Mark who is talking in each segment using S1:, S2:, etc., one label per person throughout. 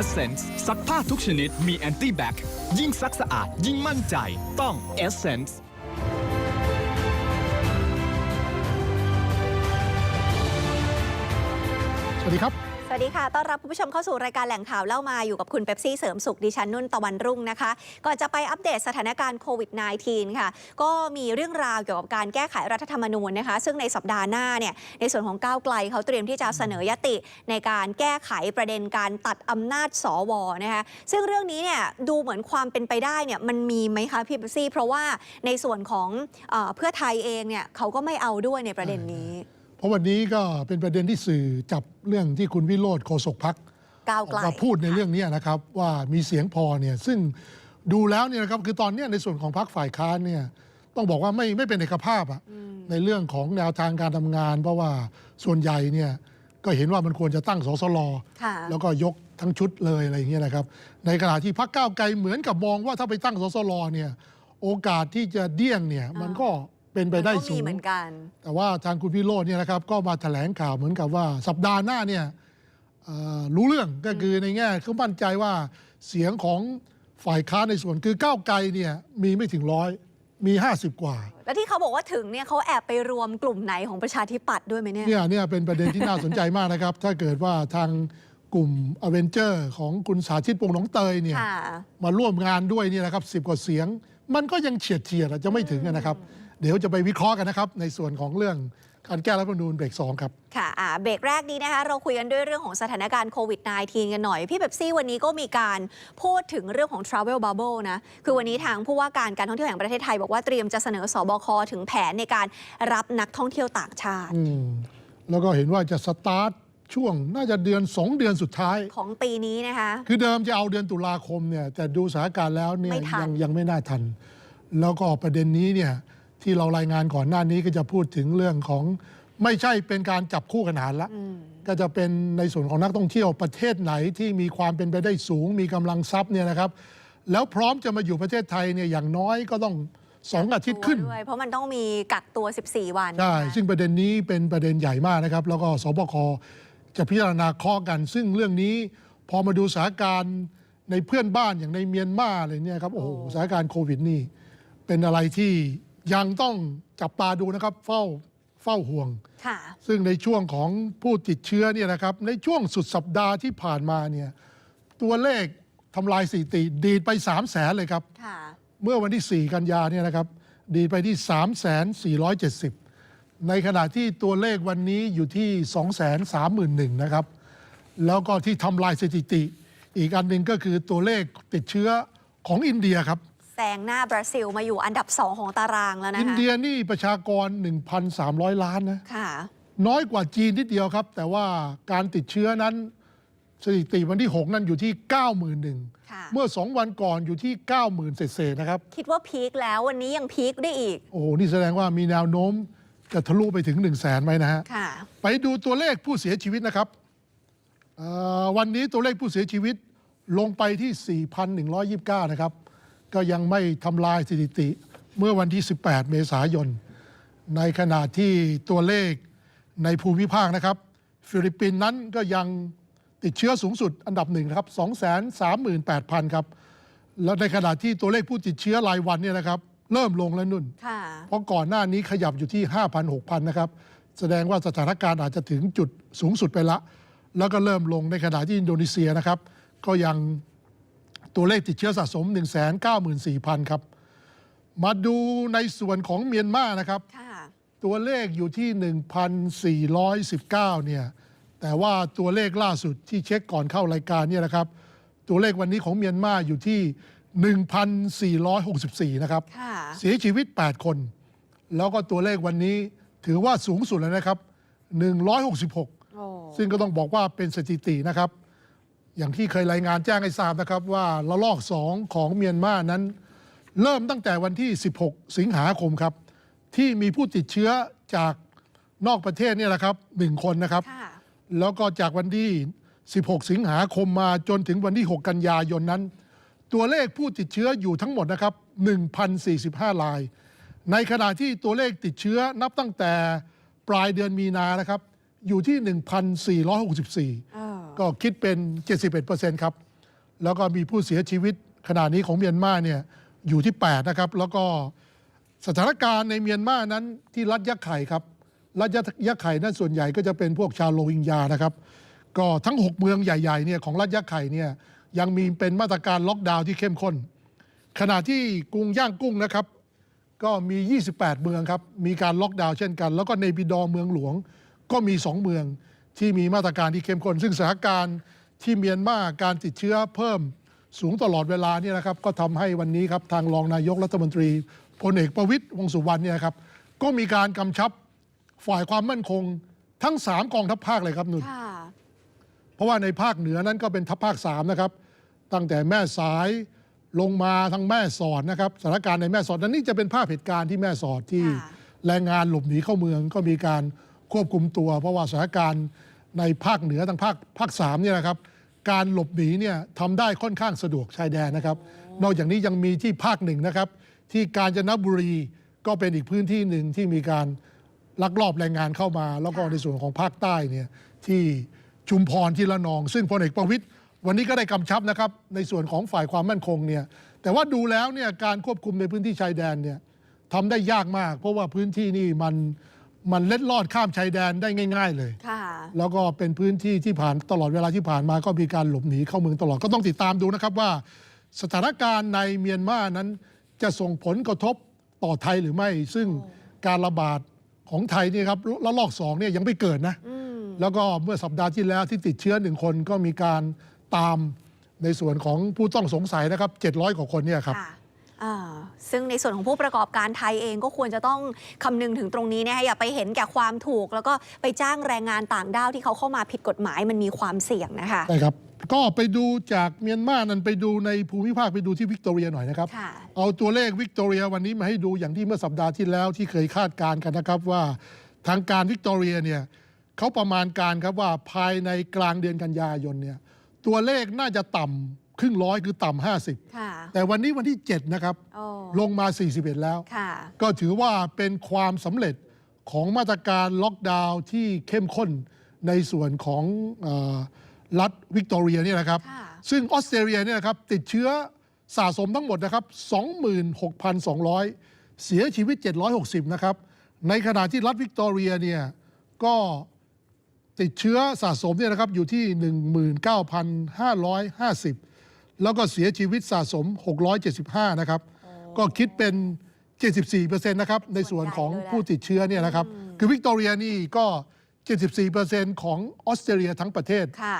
S1: Essence ซักผ้าทุกชนิดมีแอนตี้แบคยิ่งซักสะอาดยิ่งมั่นใจ ต้อง Essence
S2: สวัสดีครับ
S3: วัสดีค่ะ ต้อนรับคุณผู้ชมเข้าสู่รายการแหล่งข่าวเล่ามาอยู่กับคุณเป๊ปซี่เสริมสุขดิฉันนุ่นตะวันรุ่งนะคะ ก่อนจะไปอัปเดตสถานการณ์โควิด -19 ค่ะ ก็มีเรื่องราวเกี่ยวกับการแก้ไขรัฐธรรมนูญนะคะ ซึ่งในสัปดาห์หน้าเนี่ย ในส่วนของก้าวไกลเขาเตรียมที่จะเสนอยติในการแก้ไขประเด็นการตัดอำนาจสวนะคะ ซึ่งเรื่องนี้เนี่ยดูเหมือนความเป็นไปได้เนี่ยมันมีไหมคะพี่เป๊ปซี่ เพราะว่าในส่วนของอเพื่อไทยเองเนี่ยเขาก็ไม่เอาด้วยในประเด็นนี้
S2: เพราะวันนี้ก็เป็นประเด็นที่สื่อจับเรื่องที่คุณวิโรธโฆษกพัก
S3: ก้าวไกล
S2: มาพูดในเรื่องนี้นะครับ ว่ามีเสียงพอเนี่ยซึ่งดูแล้วเนี่ยนะครับคือตอนเนี้ยในส่วนของพักฝ่ายค้านเนี่ยต้องบอกว่าไม่ไม่เป็นเอกภาพอะในเรื่องของแนวทางการทำงาน เพราะว่าส่วนใหญ่เนี่ยก็เห็นว่ามันควรจะตั้งสสล
S3: ค่ะ
S2: แล้วก็ยกทั้งชุดเลยอะไรอย่างเงี้ยนะครับ ในขณะที่พักก้าวไกลเหมือนกับมองว่าถ้าไปตั้งสสลเนี่ยโอกาสที่จะเดี้ยงเนี่ยมันก็ เป็นไปได้
S3: มันก็
S2: สู
S3: มี
S2: ง
S3: เหมือนกัน
S2: แต่ว่าทางคุณพิโรจน์เนี่ยนะครับก็มาแถลงข่าวเหมือนกับว่า สัปดาห์หน้าเนี่ยเอ่อรู้เรื่องก็คือในแง่เขามั่นใจว่าเสียงของฝ่ายค้านในส่วนคือก้าวไกลเนี่ยมีไม่ถึงร้อยมี 50 กว่า
S3: แล้วที่เขาบอกว่าถึงเนี่ยเขาแอบไปรวมกลุ่มไหนของประชาธิปัตย์ด้วยไหมเนี่ย
S2: เนี่ยเนี่ยเป็นประเด็นที่น่าสนใจมากนะครับ ถ้าเกิดว่าทางกลุ่มอเวนเจอร์ของคุณสาธิตปงหนองเตยเนี่ย
S3: ค่ะ
S2: มาร่วมงานด้วยเนี่ยนะครับสิบกว่าเสียง มันก็ยังเฉียดเฉียดๆอะจะไม่ถึงอะนะครับ เดี๋ยวจะไปวิเคราะห์กันนะครับ ในส่วนของเรื่องการแก้รัฐธรรมนูญเบรกสองครับ
S3: ค่ะอ่าเบรกแรกนี้นะคะ เราคุยกันด้วยเรื่องของสถานการณ์โควิด -19 กันหน่อย พี่เบบซี่วันนี้ก็มีการพูดถึงเรื่องของ Travel Bubble นะ คือวันนี้ทางผู้ว่าการการท่องเที่ยวแห่งประเทศไทย บอกว่าเตรียมจะเสนอสบคถึงแผนในการรับนักท่องเที่ยวต่างชาติ
S2: อืมแล้วก็เห็นว่าจะสตาร์ทช่วงน่าจะเดือน 2 เดือนสุดท้าย
S3: ของปีนี้นะคะ
S2: คือเดิมจะเอาเดือนตุลาคมเนี่ยแต่ดูสถานการณ์แล้วเนี่ย
S3: ไม่ทัน
S2: ยังยังไม่น่าทัน แล้วก็ประเด็นนี้เนี่ย ที่เรารายงานก่อนหน้านี้ก็จะพูดถึงเรื่องของไม่ใช่เป็นการจับคู่ขนานละก็จะเป็นในส่วนของนักท่องเที่ยวประเทศไหนที่มีความเป็นไปได้สูง มีกำลังทรัพย์เนี่ยนะครับ แล้วพร้อมจะมาอยู่ประเทศไทยเนี่ยอย่างน้อยก็ต้องสองอาทิตย์ขึ้น
S3: ด้วยเพราะมันต้องมีกักตัว 14 วัน
S2: ใช่
S3: นะคะ
S2: ซึ่งประเด็นนี้เป็นประเด็นใหญ่มากนะครับ แล้วก็สบคจะพิจารณาข้อกัน ซึ่งเรื่องนี้พอมาดูสถานการณ์ในเพื่อนบ้านอย่างในเมียนมาอะไรเนี่ยครับโอ้โหสถานการณ์โควิดนี่เป็นอะไรที่ ยังต้องจับตาดูนะครับ เฝ้าเฝ้าห่วง
S3: ค่ะ
S2: ซึ่งในช่วงของผู้ติดเชื้อเนี่ยนะครับ ในช่วงสุดสัปดาห์ที่ผ่านมาเนี่ย ตัวเลขทำลายสถิติดีดไป 3 0 0แสนเลยครับ
S3: ค่ะ
S2: เมื่อวันที่ 4 กันยาเนี่ยนะครับ ดีดไปที่ 3 4 7 0 ในขณะที่ตัวเลขวันนี้อยู่ที่ 2 3 1 0 0 0นะครับ แล้วก็ที่ทำลายสถิติ อีกอันหนึ่งก็คือตัวเลขติดเชื้อของอินเดียครับ
S3: แซงหน้าบราซิลมาอยู่อันดับ2ของตารางแล้วนะ
S2: อิน
S3: คะ
S2: เดียนี่ประชากร 1,300 ล้านนะ
S3: ค่ะ
S2: น้อยกว่าจีนนิดเดียวครับ แต่ว่าการติดเชื้อนั้นสถิติวันที่ 6 นั้นอยู่ที่ 91,000
S3: ค่ะ
S2: เมื่อ 2 วันก่อนอยู่ที่ 90,000 เศษๆนะครับ
S3: คิดว่าพีคแล้ววันนี้ยังพีคได้อีก
S2: โอ้โห นี่แสดงว่ามีแนวโน้มจะทะลุไปถึง 1 0 0 0 0แสนไหมนะฮะ
S3: ค่ะ
S2: ไปดูตัวเลขผู้เสียชีวิตนะครับเอ่อวันนี้ตัวเลขผู้เสียชีวิตลงไปที่ 4,129 นะครับ ก็ยังไม่ทำลายสถิติ เมื่อวันที่ 18 เมษายน ในขณะที่ตัวเลขในภูมิภาคนะครับ ฟิลิปปินส์นั้นก็ยังติดเชื้อสูงสุดอันดับหนึ่งนะครับ 238,000 ครับ แล้วในขณะที่ตัวเลขผู้ติดเชื้อรายวันเนี่ยนะครับ เริ่มลงแล้วนุ่น
S3: ค่ะ
S2: เพราะก่อนหน้านี้ขยับอยู่ที่ 5,000 6,000 นะครับ แสดงว่าสถานการณ์อาจจะถึงจุดสูงสุดไปละ แล้วก็เริ่มลงในขณะที่อินโดนีเซียนะครับ ก็ยัง ตัวเลขติดเชื้อสะสม 194,000 ครับ มาดูในส่วนของเมียนมานะครับ
S3: ค่ะ
S2: ตัวเลขอยู่ที่ 1,419 เนี่ย แต่ว่าตัวเลขล่าสุดที่เช็คก่อนเข้ารายการเนี่ยนะครับ ตัวเลขวันนี้ของเมียนมาอยู่ที่ 1,464 นะครับ
S3: ค่ะ
S2: เสียชีวิต 8 คน แล้วก็ตัวเลขวันนี้ถือว่าสูงสุดแล้วนะครับ 166
S3: โอ้
S2: ซึ่งก็ต้องบอกว่าเป็นสถิตินะครับ อย่างที่เคยรายงานแจ้งให้ทราบนะครับว่าระลอก2ของเมียนมานั้น เริ่มตั้งแต่วันที่ 16 สิงหาคมครับ ที่มีผู้ติดเชื้อจากนอกประเทศเนี่ยแหละครับหนึ่งคนนะครับ
S3: ค่ะ
S2: แล้วก็จากวันที่ 16 สิงหาคมมาจนถึงวันที่ 6 กันยายนนั้น ตัวเลขผู้ติดเชื้ออยู่ทั้งหมดนะครับ 1,045ราย ในขณะที่ตัวเลขติดเชื้อนับตั้งแต่ปลายเดือนมีนานะครับ อยู่ที่ 1,464
S3: เออ
S2: ก็คิดเป็น 71%ครับ แล้วก็มีผู้เสียชีวิตขณะนี้ของเมียนมาเนี่ยอยู่ที่ 8 นะครับ แล้วก็สถานการณ์ในเมียนมานั้นที่รัฐยะไข่ครับ รัฐยะไข่นั้นส่วนใหญ่ก็จะเป็นพวกชาวโรฮิงญานะครับ ก็ทั้ง 6 เมืองใหญ่ๆเนี่ยของรัฐยะไข่เนี่ยยังมีเป็นมาตรการล็อกดาวน์ที่เข้มข้น ขณะที่กรุงย่างกุ้งนะครับ ก็มี 28 เมืองครับ มีการล็อกดาวน์เช่นกัน แล้วก็ในบิดอ์เมืองหลวงก็มี 2 เมือง ที่มีมาตรการที่เข้มข้น ซึ่งสถานการณ์ที่เมียนมาการติดเชื้อเพิ่มสูงตลอดเวลาเนี่ยนะครับ ก็ทำให้วันนี้ครับทางรองนายกรัฐมนตรีพลเอกประวิตยวงษ์สุวรรณเนี่ยครับก็มีการกำชับฝ่ายความมั่นคงทั้ง 3 กองทัพภาคเลยครับนุ่น
S3: ค่ะ
S2: เพราะว่าในภาคเหนือนั้นก็เป็นทัพภาค3นะครับตั้งแต่แม่สายลงมาทางแม่สอดนะครับสถานการณ์ในแม่สอดนั้นนี่จะเป็นภาพเหตุการณ์ที่แม่สอดที่
S3: ค่ะ
S2: แรงงานหลบหนีเข้าเมืองก็มีการ ควบคุมตัว เพราะว่าสถานการณ์ในภาคเหนือทางภาคภาคสามเนี่ยนะครับ การหลบหนีเนี่ยทำได้ค่อนข้างสะดวกชายแดนนะครับ นอกจากนี้ยังมีที่ภาคหนึ่งนะครับ ที่กาญจนบุรีก็เป็นอีกพื้นที่หนึ่งที่มีการลักลอบแรงงานเข้ามา แล้วก็ในส่วนของภาคใต้เนี่ยที่ชุมพรที่ละนอง ซึ่งพลเอกประวิตยวันนี้ก็ได้กำชับนะครับในส่วนของฝ่ายความมั่นคงเนี่ยแต่ว่าดูแล้วเนี่ยการควบคุมในพื้นที่ชายแดนเนี่ยทำได้ยากมาก เพราะว่าพื้นที่นี่มัน มันเล็ดลอดข้ามชายแดนได้ง่าย ๆ เลย
S3: ค่ะ
S2: แล้วก็เป็นพื้นที่ที่ผ่านตลอดเวลาที่ผ่านมาก็มีการหลบหนีเข้าเมืองตลอดก็ต้องติดตามดูนะครับว่า สถานการณ์ในเมียนมานั้น จะส่งผลกระทบต่อไทยหรือไม่ ซึ่งการระบาดของไทยเนี่ยครับระลอกสองเนี่ยยังไม่เกิดนะ
S3: อืม
S2: แล้วก็เมื่อสัปดาห์ที่แล้วที่ติดเชื้อหนึ่งคนก็มีการตามในส่วนของผู้ต้องสงสัยนะครับ 700 กว่าคนเนี่ยครับ
S3: ค่ะอ่า ซึ่งในส่วนของผู้ประกอบการไทยเองก็ควรจะต้องคำนึงถึงตรงนี้นะคะอย่าไปเห็นแก่ความถูก แล้วก็ไปจ้างแรงงานต่างด้าวที่เขาเข้ามาผิดกฎหมายมันมีความเสี่ยงนะคะ
S2: ใช่ครับ ก็ไปดูจากเมียนมานั้นไปดูในภูมิภาคไปดูที่วิกตอเรียหน่อยนะครับ
S3: ค่ะ
S2: เอาตัวเลขวิกตอเรียวันนี้มาให้ดูอย่างที่เมื่อสัปดาห์ที่แล้วที่เคยคาดการณ์กันนะครับว่าทางการวิกตอเรียเนี่ยเขาประมาณการครับว่าภายในกลางเดือนกันยายนเนี่ยตัวเลขน่าจะต่ำ ครึ่งร้อยคือต่ำห้าสิบ
S3: ค่ะ
S2: แต่วันนี้วันที่ 7 นะครับ
S3: โอ้
S2: ลงมา 41 แล้ว
S3: ค่ะ
S2: ก็ถือว่าเป็นความสำเร็จของมาตรการล็อกดาวน์ที่เข้มข้นในส่วนของเออรัฐวิกตอเรียเนี่ยนะครับ
S3: ค่ะ
S2: ซึ่งออสเตรเลียเนี่ยนะครับติดเชื้อสะสมทั้งหมดนะครับ 26,200 เสียชีวิต 760 นะครับ ในขณะที่รัฐวิกตอเรียเนี่ยก็ติดเชื้อสะสมเนี่ยนะครับอยู่ที่ 19,550 แล้วก็เสียชีวิตสะสม 675 นะครับ ก็คิดเป็น 74%นะครับ ในส่วนของผู้ติดเชื้อเนี่ยนะครับ คือวิกตอเรียนี่ก็ 74%ของออสเตรเลียทั้งประเทศ
S3: ค่ะ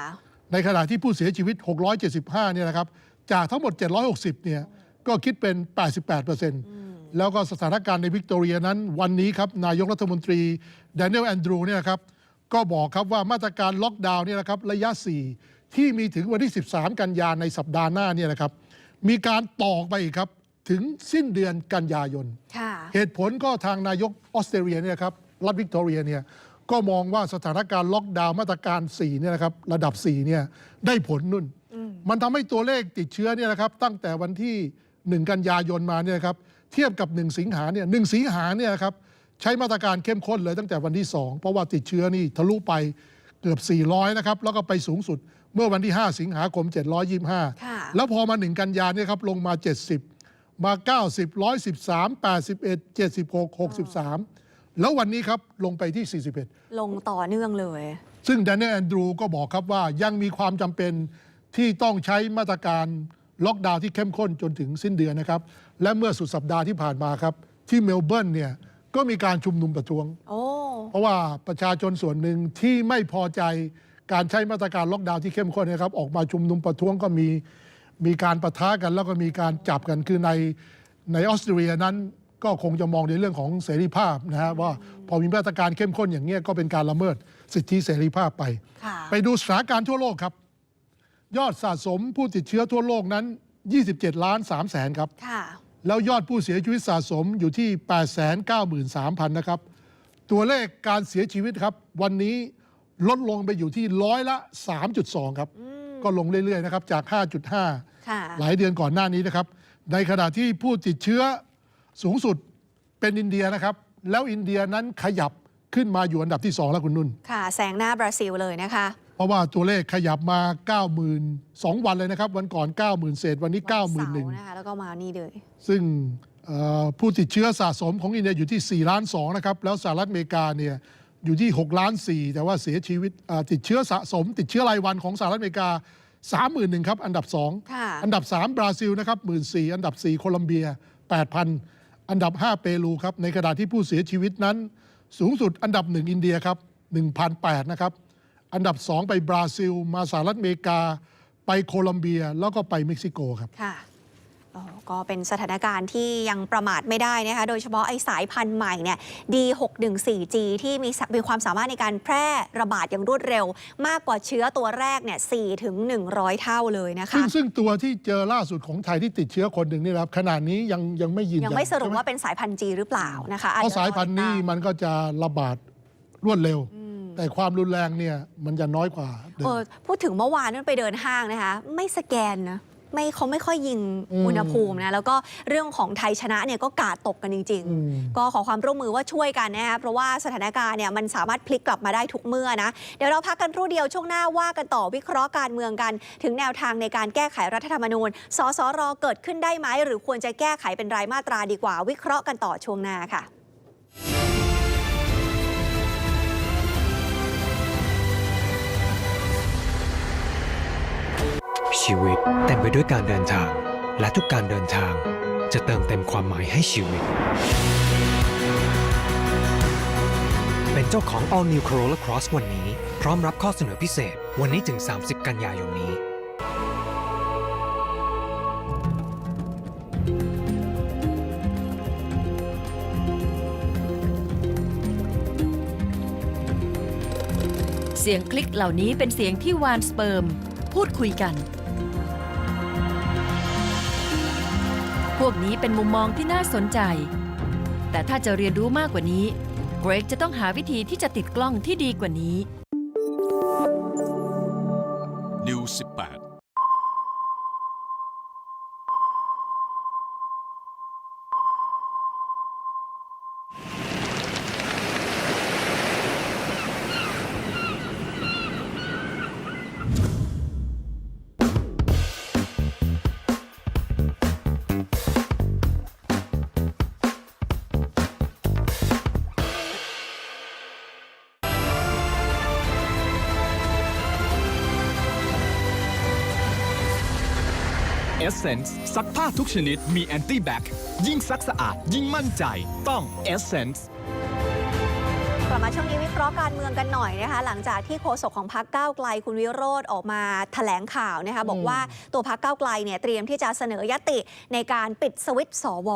S2: ในขณะที่ผู้เสียชีวิต 675 เนี่ยนะครับ จากทั้งหมด 760 เนี่ย ก็คิดเป็น 88%แล้วก็สถานการณ์ในวิกตอเรียนั้น วันนี้ครับ นายกรัฐมนตรีแดเนียลแอนดรูเนี่ยนะครับ ก็บอกครับว่ามาตรการล็อกดาวน์เนี่ยนะครับ ระยะ 4 ที่มีถึงวันที่ 13 กันยาในสัปดาห์หน้าเนี่ยนะครับ มีการต่อไปอีกครับถึงสิ้นเดือนกันยายน
S3: ค่ะ
S2: เหตุผลก็ทางนายกออสเตรเลียเนี่ยครับรัฐวิกตอเรียเนี่ยก็มองว่าสถานการณ์ล็อกดาวน์มาตรการ4เนี่ยนะครับระดับ4เนี่ยได้ผลนุ่น มันทำให้ตัวเลขติดเชื้อเนี่ยนะครับตั้งแต่วันที่ 1 กันยายนมาเนี่ยครับเทียบกับ 1 สิงหาเนี่ยหสิงหาเนี่ยนะครับใช้มาตรการเข้มข้นเลยตั้งแต่วันที่ 2 เพราะว่าติดเชื้อนี่ทะลุไปเกือบ 400 นะครับ แล้วก็ไปสูงสุด เมื่อวันที่ 5 สิงหาคม 725
S3: ค่ะ
S2: แล้วพอมา 1 กันยาเนี่ยครับลงมา 70 มา 90 113 81 76 63 แล้ววันนี้ครับลงไปที่ 41
S3: ลงต่อเนื่องเลย
S2: ซึ่งแดนนี่แอนดรูก็บอกครับว่ายังมีความจำเป็นที่ต้องใช้มาตรการล็อกดาวน์ที่เข้มข้นจนถึงสิ้นเดือนนะครับ และเมื่อสุดสัปดาห์ที่ผ่านมาครับ ที่เมลเบิร์นเนี่ยก็มีการชุมนุมประท้วง
S3: โอ้
S2: เพราะว่าประชาชนส่วนหนึ่งที่ไม่พอใจ การใช้มาตรการล็อกดาวน์ที่เข้มข้นนะครับ ออกมาชุมนุมประท้วงก็มีมีการประทะกัน แล้วก็มีการจับกันคือในในออสเตรเลียนั้นก็คงจะมองในเรื่องของเสรีภาพนะฮะว่าพอมีมาตรการเข้มข้นอย่างเงี้ยก็เป็นการละเมิดสิทธิเสรีภาพไป
S3: ค่ะ
S2: ไปดูสถานการณ์ทั่วโลกครับ ยอดสะสมผู้ติดเชื้อทั่วโลกนั้น 27 ล้าน3แสนครับ
S3: ค่ะ
S2: แล้วยอดผู้เสียชีวิตสะสมอยู่ที่ 893,000 นะครับ ตัวเลขการเสียชีวิตครับ วันนี้ ลดลงไปอยู่ที่ร้อยละ 3.2 ครับ ก็ลงเรื่อยๆนะครับจาก 5.5
S3: ค่ะ
S2: หลายเดือนก่อนหน้านี้นะครับ ในขณะที่ผู้ติดเชื้อสูงสุดเป็นอินเดียนะครับ แล้วอินเดียนั้นขยับขึ้นมาอยู่อันดับที่ 2 แล้วคุณนุ่น
S3: ค่ะ แซงหน้าบราซิลเลยนะคะ
S2: ราะว่าตัวเลขขยับมา 90,000สองวันเลยนะครับ วันก่อน 90,000 เศษ วันนี้
S3: วันเสาร์
S2: 91,000
S3: นะคะแล้วก็มานี่เลย
S2: ซึ่งเอ่อผู้ติดเชื้อสะสมของอินเดียอยู่ที่4ล้าน2นะครับ แล้วสหรัฐอเมริกาเนี่ย อยู่ที่6ล้าน4แต่ว่าเสียชีวิตอ่าติดเชื้อสะสม ติดเชื้อรายวันของสหรัฐอเมริกา 31,000ครับ อันดับ2
S3: ค่ะ
S2: อันดับ 3 บราซิลนะครับ14,000อันดับ 4 โคลัมเบีย 8,000 อันดับ 5 เปรูครับ ในขณะที่ผู้เสียชีวิตนั้น สูงสุดอันดับ 1 อินเดียครับ1,008นะครับ อันดับ 2 ไปบราซิล มาสหรัฐอเมริกา ไปโคลัมเบียแล้วก็ไปเม็กซิโกครับ
S3: ค่ะอ๋อ ก็เป็นสถานการณ์ที่ยังประมาทไม่ได้นะคะ โดยเฉพาะไอ้สายพันธุ์ใหม่เนี่ย D614G ที่มีสมีความสามารถในการแพร่ระบาดอย่างรวดเร็ว มากกว่าเชื้อตัวแรกเนี่ย4ถึง 100 เท่าเลยนะ
S2: ซึ่
S3: คะ
S2: งซึ่งตัวที่เจอล่าสุดของไทยที่ติดเชื้อคนหนึ่งนี่นะครับขนาดนี้ยังยังไม่ยืน
S3: ยัง
S2: ยัน
S3: ไม่สรุป
S2: ใช่ห
S3: ว่าเป็นสายพันธุ์ G หรือเปล่านะคะอจ
S2: เพราะ
S3: จะ
S2: สายพันธุ์นี้
S3: รอติดตาม
S2: มันก็จะระบาดรวดเร็วแต่ความรุนแรงเนี่ยมันจะน้อยกว่าเดิม
S3: เออพูดถึงเมื่อวานนั้นไปเดินห้างนะคะ ไม่สแกนนะ ไม่เขาไม่ค่อยยิง
S2: อืม
S3: อุณหภูมินะแล้วก็เรื่องของไทยชนะเนี่ยก็กาดตกกันจริง
S2: อืม
S3: ๆ ก็ขอความร่วมมือว่าช่วยกันนะคะเพราะว่าสถานการณ์เนี่ยมันสามารถพลิกกลับมาได้ทุกเมื่อนะ เดี๋ยวเราพักกันครู่เดียวช่วงหน้าว่ากันต่อวิเคราะห์การเมืองกัน ถึงแนวทางในการแก้ไขรัฐธรรมนูญสสรเกิดขึ้นได้ไหมหรือควรจะแก้ไขเป็นรายมาตราดีกว่า วิเคราะห์กันต่อช่วงหน้าค่ะ
S4: ชีวิตเต็มไปด้วยการเดินทาง และทุกการเดินทาง จะเติมเต็มความหมายให้ชีวิต เป็นเจ้าของ All New Corolla Cross วันนี้ พร้อมรับข้อเสนอพิเศษ วันนี้ถึง 30 กันยายนนี้
S5: เสียงคลิกเหล่านี้เป็นเสียงที่วานสเปิร์ม พูดคุยกัน พวกนี้เป็นมุมมองที่น่าสนใจ แต่ถ้าจะเรียนรู้มากกว่านี้ เกรกจะต้องหาวิธีที่จะติดกล้องที่ดีกว่านี้
S1: เอเซนส์ซักผ้าทุกชนิดมีแอนตี้แบคยิ่งซักสะอาดยิ่งมั่นใจ ต้องเอเซนส์
S3: มาช่วงนี้วิเคราะห์การเมืองกันหน่อยนะคะ หลังจากที่โฆษกของพรรคก้าวไกลคุณวิโรธออกมาแถลงข่าวนะคะบอกว่าตัวพรรคก้าวไกลเนี่ยเตรียมที่จะเสนอยติในการปิดสวิตช์สว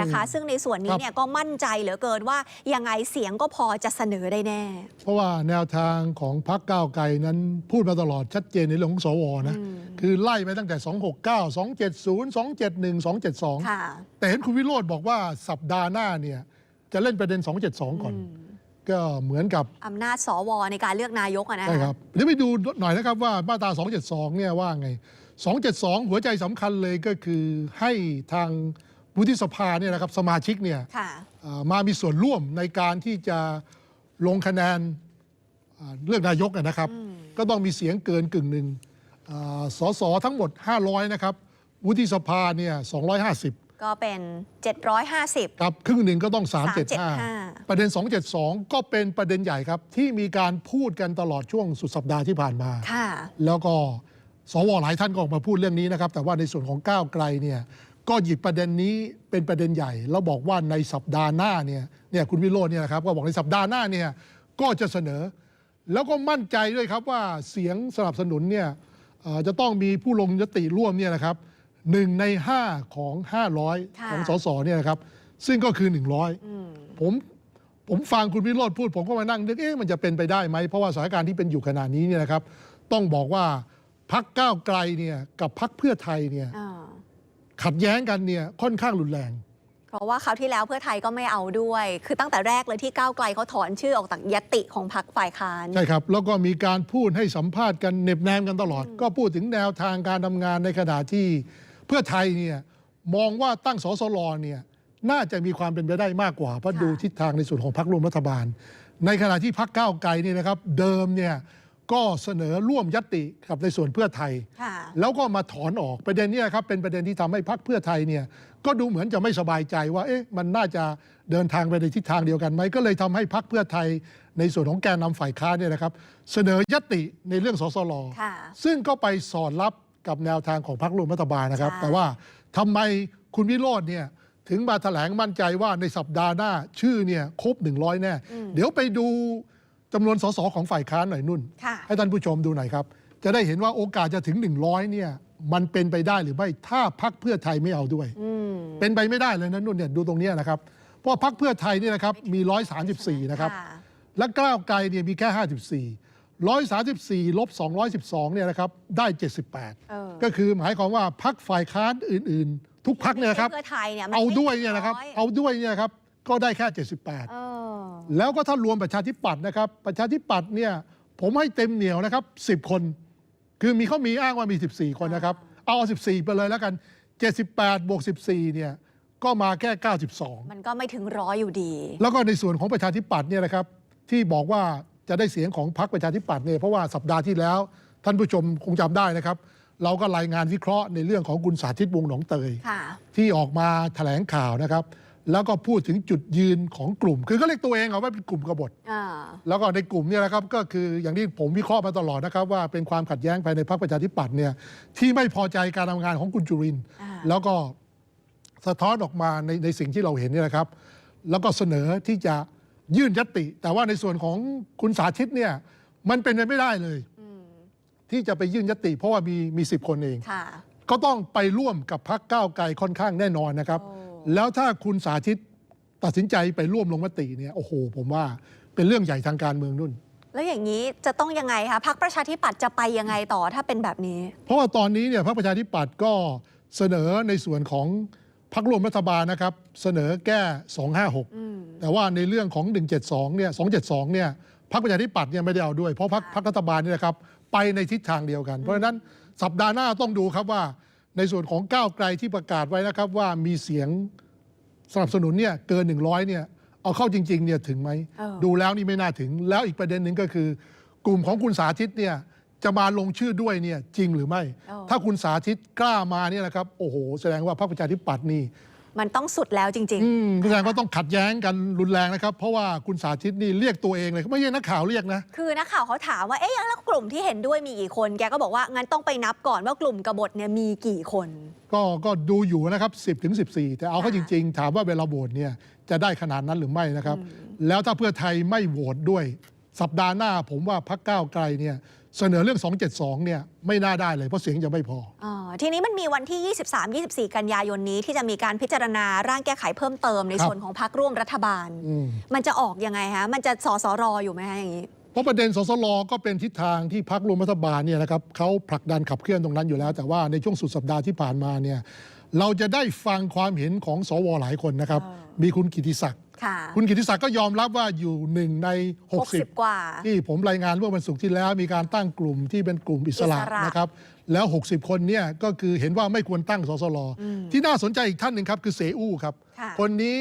S3: นะคะ ซึ่งในส่วนนี้เนี่ยก็มั่นใจเหลือเกินว่ายังไงเสียงก็พอจะเสนอได้แน่
S2: เพราะว่าแนวทางของพรรคก้าวไกลนั้นพูดมาตลอดชัดเจนในเรื่องของสวนะคือไล่ไปตั้งแต่ 269 270 271 272
S3: ค่ะ
S2: แต่เห็นคุณวิโรธบอกว่าสัปดาห์หน้าเนี่ยจะเล่นประเด็น 272 ก่อน ก็เหมือนกับ
S3: อำนาจสวในการเลือกนายกอะนะ
S2: ใช่
S3: คะ
S2: ครับเดี๋ยวไปดูหน่อยนะครับว่ามาตรา 272 เนี่ยว่าไง 272 หัวใจสำคัญเลยก็คือให้ทางวุฒิสภาเนี่ยนะครับสมาชิกเนี่ย
S3: ค่ะ
S2: อ่ามามีส่วนร่วมในการที่จะลงคะแนนอ่าเลือกนายกนะครับ ก็ต้องมีเสียงเกินกึ่งหนึ่งอ่าสสทั้งหมด 500 นะครับวุฒิสภาเนี่ย250
S3: ก็เป็น 750
S2: ครับครึ่งหนึ่งก็ต้อง
S3: 375
S2: 375 ประเด็น 272 ก็เป็นประเด็นใหญ่ครับ ที่มีการพูดกันตลอดช่วงสุดสัปดาห์ที่ผ่านมา
S3: ค่ะ
S2: แล้วก็สวหลายท่านก็ออกมาพูดเรื่องนี้นะครับ แต่ว่าในส่วนของก้าวไกลเนี่ยก็หยิบประเด็นนี้เป็นประเด็นใหญ่ แล้วบอกว่าในสัปดาห์หน้าเนี่ยเนี่ยคุณวิโรจน์เนี่ยนะครับก็บอกในสัปดาห์หน้าเนี่ยก็จะเสนอ แล้วก็มั่นใจด้วยครับว่าเสียงสนับสนุนเนี่ยเอ่อจะต้องมีผู้ลงยติร่วมเนี่ยนะครับ หนึ่งใน5ของ 500
S3: ค่ะ
S2: ของสสเนี่ยนะครับ ซึ่งก็คือ 100 ผมผมฟังคุณวิโรธพูด ผมก็มานั่งนึกเอ๊ะมันจะเป็นไปได้ไหม เพราะว่าสถานการณ์ที่เป็นอยู่ขนาดนี้เนี่ยนะครับ ต้องบอกว่าพักก้าวไกลเนี่ยกับพักเพื่อไทยเนี่ย
S3: อ่า
S2: ขัดแย้งกันเนี่ยค่อนข้างรุนแรง
S3: เพราะว่าคราวที่แล้วเพื่อไทยก็ไม่เอาด้วย คือตั้งแต่แรกเลยที่ก้าวไกลเขาถอนชื่อออกจากยติของพรรคฝ่ายค้าน
S2: ใช่ครับ แล้วก็มีการพูดให้สัมภาษณ์กันเหน็บแนมกันตลอด ก็พูดถึงแนวทางการทำงานในขณะที่ เพื่อไทยเนี่ยมองว่าตั้งสสลเนี่ยน่าจะมีความเป็นไปได้มากกว่าเพราะ
S3: ค่ะ
S2: ดูทิศทางในส่วนของพรรคร่วมรัฐบาล ในขณะที่พรรคก้าวไกลเนี่ยนะครับ เดิมเนี่ยก็เสนอร่วมยติกับในส่วนเพื่อไทย
S3: ค่ะ
S2: แล้วก็มาถอนออกประเด็นเนี้ครับเป็นประเด็นที่ทำให้พรรคเพื่อไทยเนี่ยก็ดูเหมือนจะไม่สบายใจว่าเอ๊ะมันน่าจะเดินทางไปในทิศทางเดียวกันไหมก็เลยทำให้พรรคเพื่อไทย ในส่วนของแกนนำฝ่ายค้านเนี่ยนะครับ เสนอยติในเรื่องสสล
S3: ค่ะ
S2: ซึ่งก็ไปสอดรับ กับแนวทางของพรรคร่วมรัฐบาลนะครับ
S3: ใช่
S2: แต่ว่าทำไมคุณวิโรจน์เนี่ยถึงมาแถลงมั่นใจว่าในสัปดาห์หน้าชื่อเนี่ยครบ 100 แน่ เดี๋ยวไปดูจำนวนสสของฝ่ายค้านหน่อยนุ่น
S3: ค่ะ
S2: ให้ท่านผู้ชมดูหน่อยครับ จะได้เห็นว่าโอกาสจะถึง 100 เนี่ย มันเป็นไปได้หรือไม่ถ้าพักเพื่อไทยไม่เอาด้วย
S3: อืม
S2: เป็นไปไม่ได้เลยนะนุ่นเนี่ยดูตรงเนี้ยนะครับ เพราะพักเพื่อไทยเนี่ยนะครับมี 134 นะครับ
S3: ค่ะ
S2: และก้าวไกลเนี่ยมีแค่ 54 134ลบ212เนี่ยนะครับได้
S3: เออ
S2: 78 ก็คือหมายความว่าพักฝ่ายค้านอื่นๆ ทุกพักเนี่ยนะครับ
S3: เพื่อไทยเนี่ยมัน
S2: เอา
S3: ไม่
S2: ด้วยเนี่ยนะครับ
S3: อย
S2: เอาด้วยเนี่ยครับก็ได้แค่78
S3: เออ
S2: แล้วก็ถ้ารวมประชาธิปัตย์นะครับประชาธิปัตย์เนี่ยผมให้เต็มเหนียวนะครับ 10 คน คือมีเขามีอ้างว่ามี 14 คนนะครับ เอา 14 ไปเลยแล้วกัน 78บวก14เนี่ยก็มาแค่ 92
S3: มันก็ไม่ถึงร้อยอยู่ดี
S2: แล้วก็ในส่วนของประชาธิปัตย์เนี่ยนะครับที่บอกว่า จะได้เสียงของพรรคประชาธิปัตย์เนี่ยเพราะว่าสัปดาห์ที่แล้ว ท่านผู้ชมคงจำได้นะครับ เราก็รายงานวิเคราะห์ในเรื่องของคุณสาธิตวงศ์หนองเตย
S3: ค่ะ
S2: ที่ออกมาแถลงข่าวนะครับ แล้วก็พูดถึงจุดยืนของกลุ่ม คือเขาเรียกตัวเองเอาว่าเป็นกลุ่มกบฏ
S3: อ่า
S2: แล้วก็ในกลุ่มเนี่ยนะครับก็คืออย่างที่ผมวิเคราะห์มาตลอดนะครับ ว่าเป็นความขัดแย้งภายในพรรคประชาธิปัตย์เนี่ยที่ไม่พอใจการทำงานของคุณจุรินทร์
S3: อ่า
S2: แล้วก็สะท้อนออกมาในในสิ่งที่เราเห็นเนี่ยนะครับ แล้วก็เสนอที่จะ ยื่นยติ แต่ว่าในส่วนของคุณสาธิตเนี่ยมันเป็นไปไม่ได้เลย
S3: อืม
S2: ที่จะไปยื่นยติ เพราะว่ามีมีสิบคนเอง
S3: ค่ะ
S2: ก็ต้องไปร่วมกับพักก้าวไกลค่อนข้างแน่นอนนะครับ
S3: โอ้
S2: แล้วถ้าคุณสาธิตตัดสินใจไปร่วมลงมติเนี่ยโอ้โห ผมว่าเป็นเรื่องใหญ่ทางการเมืองนุ่น
S3: แล้วอย่างนี้จะต้องยังไงคะพักประชาธิปัตย์จะไปยังไงต่อถ้าเป็นแบบนี้
S2: เพราะว่าตอนนี้เนี่ยพรรคประชาธิปัตย์ก็เสนอในส่วนของ พรรคร่วมรัฐบาลนะครับเสนอแก้ 256 แต่ว่าในเรื่องของ 172 เนี่ย 272 เนี่ยพรรคประชาธิปัตย์เนี่ยไม่ได้เอาด้วย เพราะพรรคพรรครัฐบาลเนี่ยนะครับไปในทิศทางเดียวกัน เพราะฉะนั้นสัปดาห์หน้าต้องดูครับว่า ในส่วนของก้าวไกลที่ประกาศไว้นะครับว่ามีเสียงสนับสนุนเนี่ยเกิน 100 เนี่ยเอาเข้าจริงๆเนี่ยถึงไหม
S3: เออ
S2: ดูแล้วนี่ไม่น่าถึง แล้วอีกประเด็นหนึ่งก็คือ กลุ่มของคุณสาธิตเนี่ย จะมาลงชื่อด้วยเนี่ยจริงหรือไม่
S3: เออ
S2: ถ้าคุณสาธิตกล้ามาเนี่ยนะครับโอ้โห แสดงว่าพรรคประชาธิปัตย์นี่
S3: มันต้องสุดแล้วจริง
S2: อืมแสดงว่าต้องขัดแย้งกันรุนแรงนะครับ เพราะว่าคุณสาธิตนี่เรียกตัวเองเลยไม่ใช่นักข่าวเรียกนะ
S3: ๆ คือนักข่าวเขาถามว่า เอ๊ะแล้วกลุ่มที่เห็นด้วยมีกี่คน แกก็บอกว่า งั้นต้องไปนับก่อนว่ากลุ่มกบฏเนี่ยมีกี่คน
S2: ก็ก็ดูอยู่นะครับ 10ถึง14 แต่เอาเข้าจ
S3: ค่ะ
S2: ริง ๆ ถามว่าเวลาโหวตเนี่ยจะได้ขนาดนั้นหรือไม่นะครับ แล้วถ้าเพื่อไทยไม่โหวตด้วย สัปดาห์หน้าผมว่าพักก้าวไกลเนี่ย เสนอเรื่อง 272 เนี่ยไม่น่าได้เลยเพราะเสียงจะไม่พอ
S3: อ๋อทีนี้มันมีวันที่ 23-24 กันยายนนี้ที่จะมีการพิจารณาร่างแก้ไขเพิ่มเติมใน
S2: ครับ
S3: ส่วนของพักร่วมรัฐบาล
S2: อืม
S3: มันจะออกยังไงคะมันจะสอสอรออยู่ไหมคะอย่างนี้
S2: เพราะประเด็นสสลก็เป็นทิศทางที่พักรวมรัฐบาลเนี่ยนะครับเขาผลักดันขับเคลื่อนตรงนั้นอยู่แล้ว แต่ว่าในช่วงสุดสัปดาห์ที่ผ่านมาเนี่ยเราจะได้ฟังความเห็นของสวหลายคนนะครับ
S3: อ๋อ
S2: มีคุณกิติศักดิ์
S3: ค่ะ
S2: คุณกิติศักดิ์ก็ยอมรับว่าอยู่หนึ่งใน60
S3: 60 กว่า
S2: ที่ผมรายงานเมื่อวันศุกร์ที่แล้ว มีการตั้งกลุ่มที่เป็นกลุ่มอิสระ
S3: อิสระ
S2: นะครับ แล้ว 60 คนเนี่ยก็คือเห็นว่าไม่ควรตั้งสสลที่น่าสนใจอีกท่านหนึ่งครับ คือเสอู้ครับ
S3: ค่ะ
S2: คนนี้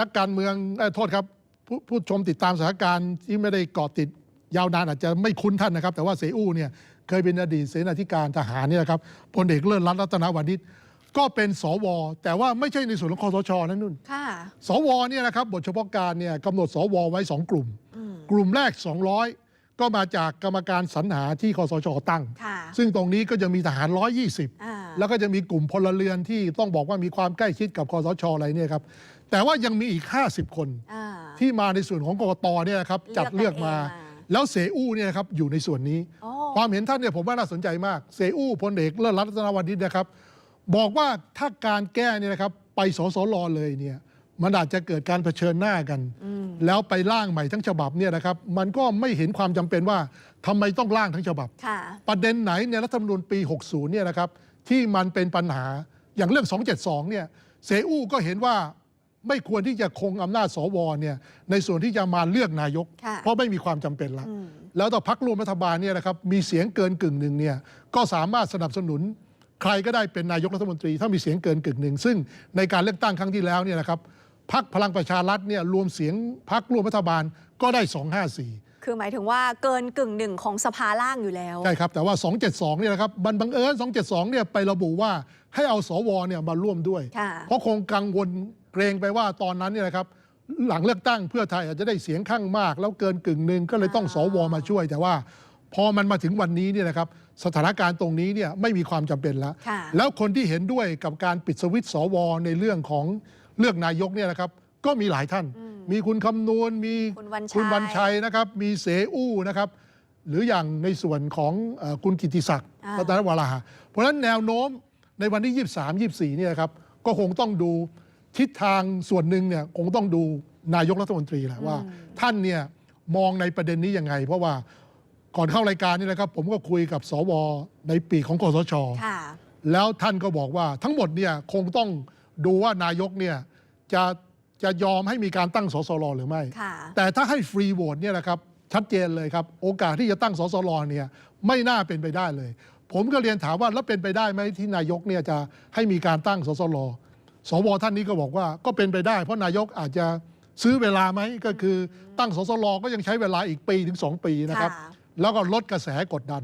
S2: นักการเมืองเอ่อโทษครับผู้ผู้ชมติดตามสถานการณ์ที่ไม่ได้เกาะติดยาวนานอาจจะไม่คุ้นท่านนะครับ แต่ว่าเสอู้เนี่ยเคยเป็นอดีตเสนาธิการทหารเนี่ยนะครับพลเอกเลิศรัตน์รัตนวานิช ก็เป็นสว แต่ว่าไม่ใช่ในส่วนของคอสชนั่นนู่น
S3: ค่ะ
S2: สวเนี่ยนะครับบทเฉพาะการเนี่ยกำหนดสวไว้ 2 กลุ่ม กลุ่มแรก 200 ก็มาจากกรรมการสรรหาที่คอสชตั้ง
S3: ค่ะ
S2: ซึ่งตรงนี้ก็จะมีทหาร
S3: อ่า
S2: 120 แล้วก็จะมีกลุ่มพลเรือนที่ต้องบอกว่ามีความใกล้ชิดกับคอสชอะไรเนี่ยครับแต่ว่ายังมีอีก 50 คน
S3: อ่า
S2: ที่มาในส่วนของกกตเนี่ยนะครับจัดเลือกมา
S3: เลือกกันเองมา
S2: แล้วเสอู้เนี่ยนะครับอยู่ในส่วนนี้
S3: โอ้
S2: ความเห็นท่านเนี่ยผมว่าน่าสนใจมาก เสอู้พลเอกเลิศรัตนวานิชนะครับ บอกว่าถ้าการแก้เนี่ยนะครับ ไปสสลเลยเนี่ยมันอาจจะเกิดการเผชิญหน้ากัน แล้วไปร่างใหม่ทั้งฉบับเนี่ยนะครับ มันก็ไม่เห็นความจำเป็นว่าทำไมต้องร่างทั้งฉบับ
S3: ค่ะ
S2: ประเด็นไหนในรัฐธรรมนูญปี 60 เนี่ยนะครับ ที่มันเป็นปัญหาอย่างเรื่อง 272 เนี่ยเสอู้ก็เห็นว่าไม่ควรที่จะคงอำนาจสวเนี่ยในส่วนที่จะมาเลือกนายก
S3: ค่ะ
S2: เพราะไม่มีความจำเป็นละ
S3: อืม
S2: แล้วต่อพักร่วมรัฐบาลเนี่ยนะครับมีเสียงเกินกึ่งหนึ่งเนี่ยก็สามารถสนับสนุน ใครก็ได้เป็นนายกรัฐมนตรี ถ้ามีเสียงเกินกึ่งหนึ่ง ซึ่งในการเลือกตั้งครั้งที่แล้วเนี่ยนะครับพักพลังประชารัฐเนี่ยรวมเสียงพักร่วมรัฐบาลก็ได้ 254
S3: คือหมายถึงว่าเกินกึ่งหนึ่งของสภาล่างอยู่แล้ว
S2: ใช่ครับ แต่ว่า 272เนี่ยนะครับบันบังเอิญ272เนี่ยไประบุว่าให้เอาสวเนี่ยมาร่วมด้วย
S3: ค่ะ
S2: เพราะคงกังวลเกรงไปว่าตอนนั้นเนี่ยนะครับหลังเลือกตั้งเพื่อไทยอาจจะได้เสียงข้างมาก แล้วเกินกึ่งหนึ่งก็เลยต้อง
S3: อ่า
S2: สวมาช่วยแต่ว่า พอมันมาถึงวันนี้เนี่ยนะครับสถานการณ์ตรงนี้เนี่ยไม่มีความจำเป็นแล้ว
S3: ค่ะ
S2: แล้วคนที่เห็นด้วยกับการปิดสวิตช์สวในเรื่องของเลือกนายกเนี่ยนะครับก็มีหลายท่าน มีคุณคำนวณมี
S3: คุณวันชัย
S2: คุณวันชัยนะครับมีเสอู้นะครับหรืออย่างในส่วนของเอ่อคุณกิติศักดิ์
S3: อ่า
S2: รัตนวราหะเพราะฉะนั้นแนวโน้มในวันที่ 23 24เนี่ยนะครับก็คงต้องดูทิศทางส่วนหนึ่งเนี่ยคงต้องดูนายกรัฐมนตรีแหละว่า ท่านเนี่ยมองในประเด็นนี้ยังไง เพราะว่า ก่อนเข้ารายการนี่นะครับ ผมก็คุยกับสวในปีกของกสช
S3: ค่ะ
S2: แล้วท่านก็บอกว่าทั้งหมดเนี่ยคงต้องดูว่านายกเนี่ยจะจะยอมให้มีการตั้งสสรหรือไม่
S3: ค่ะ
S2: แต่ถ้าให้ฟรีโหวตเนี่ยนะครับชัดเจนเลยครับ โอกาสที่จะตั้งสสรเนี่ยไม่น่าเป็นไปได้เลย ผมก็เรียนถามว่าแล้วเป็นไปได้ไหมที่นายกเนี่ยจะให้มีการตั้งสสรสวท่านนี้ก็บอกว่าก็เป็นไปได้ เพราะนายกอาจจะซื้อเวลาไหมก็คือตั้งสสรก็ยังใช้เวลาอีกปีถึง2ปีนะครับ
S3: ค่ะ
S2: แล้วก็ลดกระแสกดดัน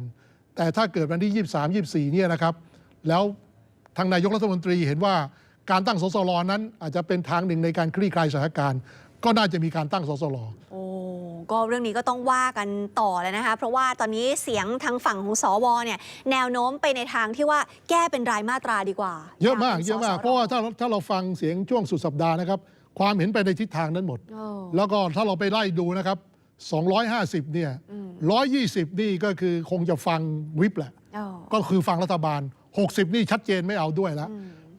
S2: แต่ถ้าเกิดวันที่ 23 24เนี่ยนะครับ แล้วทางนายกรัฐมนตรีเห็นว่าการตั้งสสรนั้น อาจจะเป็นทางหนึ่งในการคลี่คลายสถานการณ์ ก็น่าจะมีการตั้งสสร
S3: โอ้ก็เรื่องนี้ก็ต้องว่ากันต่อแล้วนะคะ เพราะว่าตอนนี้เสียงทางฝั่งของสวเนี่ยแนวโน้มไปในทางที่ว่าแก้เป็นรายมาตราดีกว่า
S2: เยอะมาก
S3: ป็น
S2: เยอะมาก
S3: สส
S2: เพราะว่าถ้าถ้าเราฟังเสียงช่วงสุดสัปดาห์นะครับ ความเห็นไปในทิศทางนั้นหมด
S3: โอ้
S2: แล้วก็ถ้าเราไปไล่ดูนะครับ 250เนี่ย120 นี่ก็คือคงจะฟังวิปแหละ
S3: โอ้
S2: ก็คือฟังรัฐบาล 60 นี่ชัดเจนไม่เอาด้วยแล้ว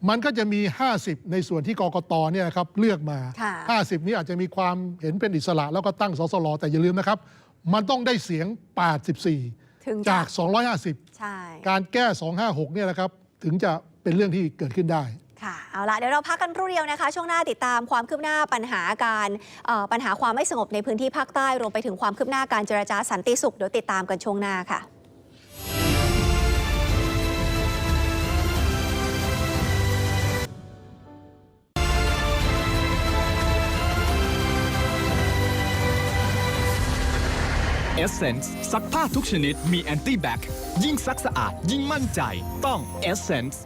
S2: มันก็จะมี 50 ในส่วนที่กกตเนี่ยนะครับเลือกมา
S3: ค่ะ
S2: 50 นี่อาจจะมีความเห็นเป็นอิสระ แล้วก็ตั้งสสรแต่อย่าลืมนะครับ มันต้องได้เสียง 84
S3: ถึง
S2: จาก
S3: ใช่
S2: 250 การแก้ 256เนี่ยนะครับถึงจะเป็นเรื่องที่เกิดขึ้นได้
S3: ค่ะเอาละเดี๋ยวเราพักกันครู่เดียวนะคะ ช่วงหน้าติดตามความคืบหน้าปัญหาการปัญหาความไม่สงบในพื้นที่ภาคใต้รวมไปถึงความคืบหน้าการเจรจาสันติสุขเดี๋ยวติดตามกันช่วงหน้าค่ะ
S1: เอเซนส์ซักผ้าทุกชนิดมีแอนตี้แบคยิ่งซักสะอาดยิ่งมั่นใจต้องเอเซนส์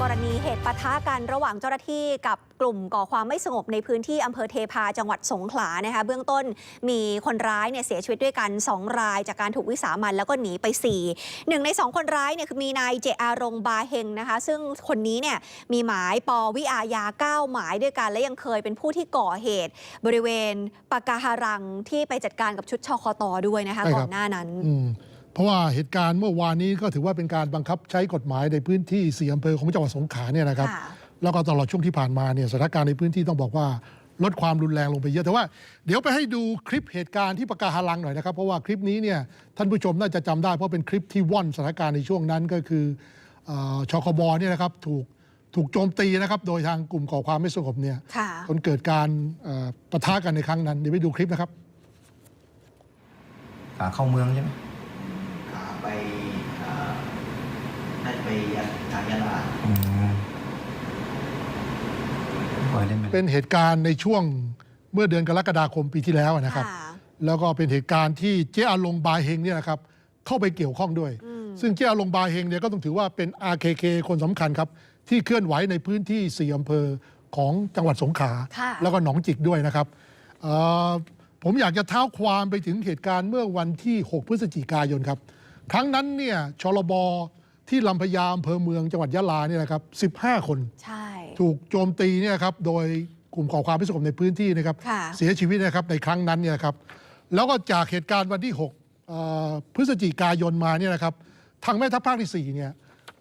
S3: กรณีเหตุปะทะกันระหว่างเจ้าหน้าที่กับกลุ่มก่อความไม่สงบในพื้นที่อำเภอเทพาจังหวัดสงขลานะคะเบื้องต้นมีคนร้ายเนี่ยเสียชีวิตด้วยกัน 2 รายจากการถูกวิสามันแล้วก็หนีไป4หนึ่งใน 2 คนร้ายเนี่ยคือมีนายเจอารงบาเฮงนะคะ ซึ่งคนนี้เนี่ยมีหมายปวิอาญา9หมายด้วยกัน และยังเคยเป็นผู้ที่ก่อเหตุ บริเวณปากาหารังที่ไปจัดการกับชุดชคตด้วยนะคะ
S2: ใช่ครับ
S3: ก่อนหน้านั้น
S2: อืม เพราะว่าเหตุการณ์เมื่อวานนี้ก็ถือว่าเป็นการบังคับใช้กฎหมายในพื้นที่สี่อำเภอของจังหวัดสงขลาเนี่ยนะครับ
S3: ค่ะ
S2: แล้วก็ตลอดช่วงที่ผ่านมาเนี่ยสถานการณ์ในพื้นที่ต้องบอกว่าลดความรุนแรงลงไปเยอะแต่ว่าเดี๋ยวไปให้ดูคลิปเหตุการณ์ที่ปากาฮารังหน่อยนะครับ เพราะว่าคลิปนี้เนี่ยท่านผู้ชมน่าจะจำได้เพราะเป็นคลิปที่ว่อนสถานการณ์ในช่วงนั้นก็คือเอ่อชคบเนี่ยนะครับถูกถูกโจมตีนะครับโดยทางกลุ่มก่อความไม่สงบเนี่ย
S3: ค่ะ
S2: จนเกิดการเอ่อปะทะกันในครั้งนั้นเดี๋ยวไปดูคลิปนะครับ
S6: ขาเข้าเมืองใช่ไหม
S7: ขาไปอ่า น่าจะไปยะทางยะลา
S2: เป็นเหตุการณ์ในช่วงเมื่อเดือนกรกฎาคมปีที่แล้วนะครับ แล้วก็เป็นเหตุการณ์ที่เจ๊อาลงบาเฮงเนี่ยนะครับเข้าไปเกี่ยวข้องด้วย ซึ่งเจ๊อาลงบาเฮงเนี่ยก็ต้องถือว่าเป็น RKK คนสำคัญครับ ที่เคลื่อนไหวในพื้นที่สี่อำเภอของจังหวัดสงขลาแล้วก็หนองจิกด้วยนะครับผมอยากจะเท้าความไปถึงเหตุการณ์เมื่อวันที่ 6 พฤศจิกายนครับ ครั้งนั้นเนี่ยชลบ ที่ลำพญาอำเภอเมืองจังหวัดยะลาเนี่ยนะครับ 15 คน
S3: ใช่
S2: ถูกโจมตีเนี่ยครับโดยกลุ่มก่อความไม่สงบในพื้นที่นะครับ
S3: ค่ะ
S2: เสียชีวิตนะครับในครั้งนั้นเนี่ยครับ แล้วก็จากเหตุการณ์วันที่6เอ่อพฤศจิกายนมาเนี่ยนะครับ ทางแม่ทัพภาคที่4เนี่ย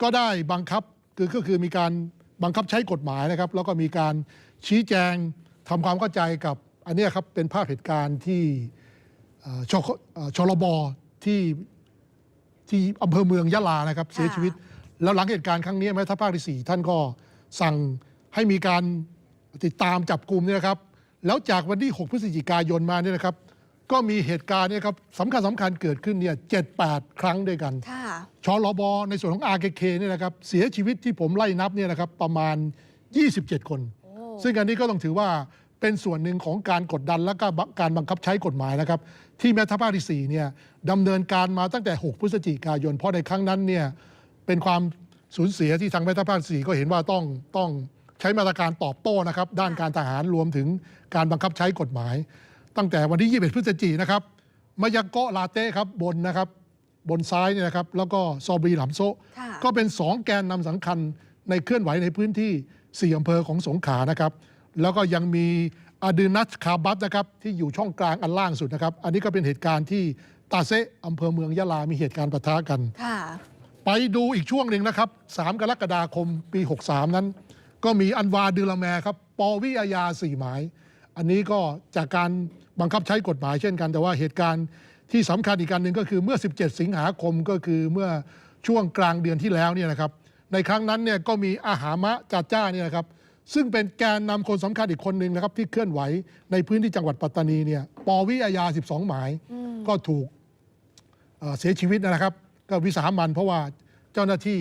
S2: ก็ได้บังคับคือก็คือมีการบังคับใช้กฎหมายนะครับ แล้วก็มีการชี้แจงทำความเข้าใจกับอันเนี้ยครับเป็นภาพเหตุการณ์ที่เอ่อชเอ่อชลบที่ ที่อำเภอเมืองยะลานะครับเสียชีวิต แล้วหลังเหตุการณ์ครั้งนี้แม่ทัพภาคที่ 4 ท่านก็สั่งให้มีการติดตามจับกลุ่มเนี่ยนะครับ แล้วจากวันที่ 6 พฤศจิกายนมาเนี่ยนะครับ ก็มีเหตุการณ์เนี่ยครับสำคัญสำคัญเกิดขึ้นเนี่ยเจ็ดแปดครั้งด้วยกัน
S3: ค่ะ
S2: ชลบในส่วนของ RKK เนี่ยนะครับเสียชีวิตที่ผมไล่นับเนี่ยนะครับประมาณ 27 คน ซึ่งอันนี้ก็ต้องถือว่า เป็นส่วนหนึ่งของการกดดันและก็การบังคับใช้กฎหมายนะครับ ที่แม่ทัพภาคที่4เนี่ยดำเนินการมาตั้งแต่ 6 พฤศจิกายน เพราะในครั้งนั้นเนี่ยเป็นความสูญเสียที่ทางแม่ทัพภาคที่4ก็เห็นว่าต้องต้องใช้มาตรการตอบโต้นะครับ ด้านการทหารรวมถึงการบังคับใช้กฎหมาย ตั้งแต่วันที่ 21 พฤศจิกายนนะครับมายาโกะลาเต้ครับบนนะครับบนซ้ายเนี่ยนะครับแล้วก็ซอบรีหลำโซะ
S3: ค่ะ
S2: ก็เป็นสองแกนนำสำคัญในเคลื่อนไหวในพื้นที่สี่อำเภอของสงขลานะครับ แล้วก็ยังมีอาดืนัสคาบัตนะครับที่อยู่ช่องกลางอันล่างสุดนะครับ อันนี้ก็เป็นเหตุการณ์ที่ตาเซะอำเภอเมืองยะลามีเหตุการณ์ปะทะกัน
S3: ค่ะ
S2: ไปดูอีกช่วงหนึ่งนะครับ 3 กรกฎาคมปี 63 นั้น ก็มีอันวาดือละแมครับ ปวิอาญาสี่หมาย อันนี้ก็จากการบังคับใช้กฎหมายเช่นกัน แต่ว่าเหตุการณ์ที่สำคัญอีกการหนึ่งก็คือเมื่อ 17 สิงหาคมก็คือเมื่อช่วงกลางเดือนที่แล้วเนี่ยนะครับ ในครั้งนั้นเนี่ยก็มีอาหามะจาจ้าเนี่ยนะครับ ซึ่งเป็นแกนนำคนสำคัญอีกคนหนึ่งนะครับ ที่เคลื่อนไหวในพื้นที่จังหวัดปัตตานีเนี่ยปวิอาญา 12 หมาย ก็ถูกเอ่อเสียชีวิตนะครับ ก็วิสามันเพราะว่าเจ้าหน้าที่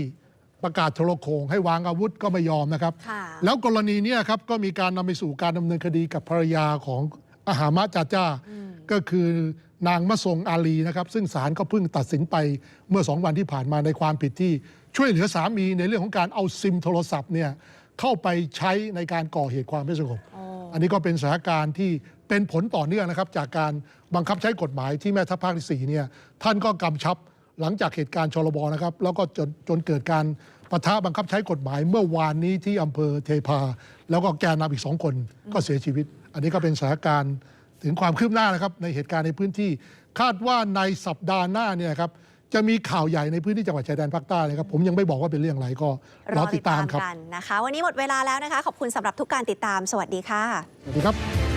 S2: ประกาศโทรโขงให้วางอาวุธก็ไม่ยอมนะครับ
S3: ค่ะ
S2: แล้วกรณีเนี้ครับก็มีการนำไปสู่การดำเนินคดีกับภรรยาของอาหามะจาจ้า ก็คือนางมะทรงอาลีนะครับ ซึ่งศาลก็เพิ่งตัดสินไปเมื่อสองวันที่ผ่านมาในความผิดที่ช่วยเหลือสามีในเรื่องของการเอาซิมโทรศัพท์เนี่ย เข้าไปใช้ในการก่อเหตุความไม่สงบ อันนี้ก็เป็นสถานการณ์ที่เป็นผลต่อเนื่องนะครับ จากการบังคับใช้กฎหมายที่แม่ทัพภาคที่สี่เนี่ยท่านก็กำชับหลังจากเหตุการณ์ชลบนะครับ แล้วก็จนจนเกิดการปะทะบังคับใช้กฎหมายเมื่อวานนี้ที่อำเภอเทพา แล้วก็แกนนำอีกสองคนก็เสียชีวิต อันนี้ก็เป็นสถานการณ์ถึงความคืบหน้านะครับในเหตุการณ์ในพื้นที่ คาดว่าในสัปดาห์หน้าเนี่ยครับ จะมีข่าวใหญ่ในพื้นที่จังหวัดชายแดนภาคใต้นะครับ ผมยังไม่บอกว่าเป็นเรื่องอะไรก็รอติดตามครับ
S3: กันนะคะ วันนี้หมดเวลาแล้วนะคะ ขอบคุณสำหรับทุกการติดตาม สวัสดีค่ะ
S2: สวัสดีครับ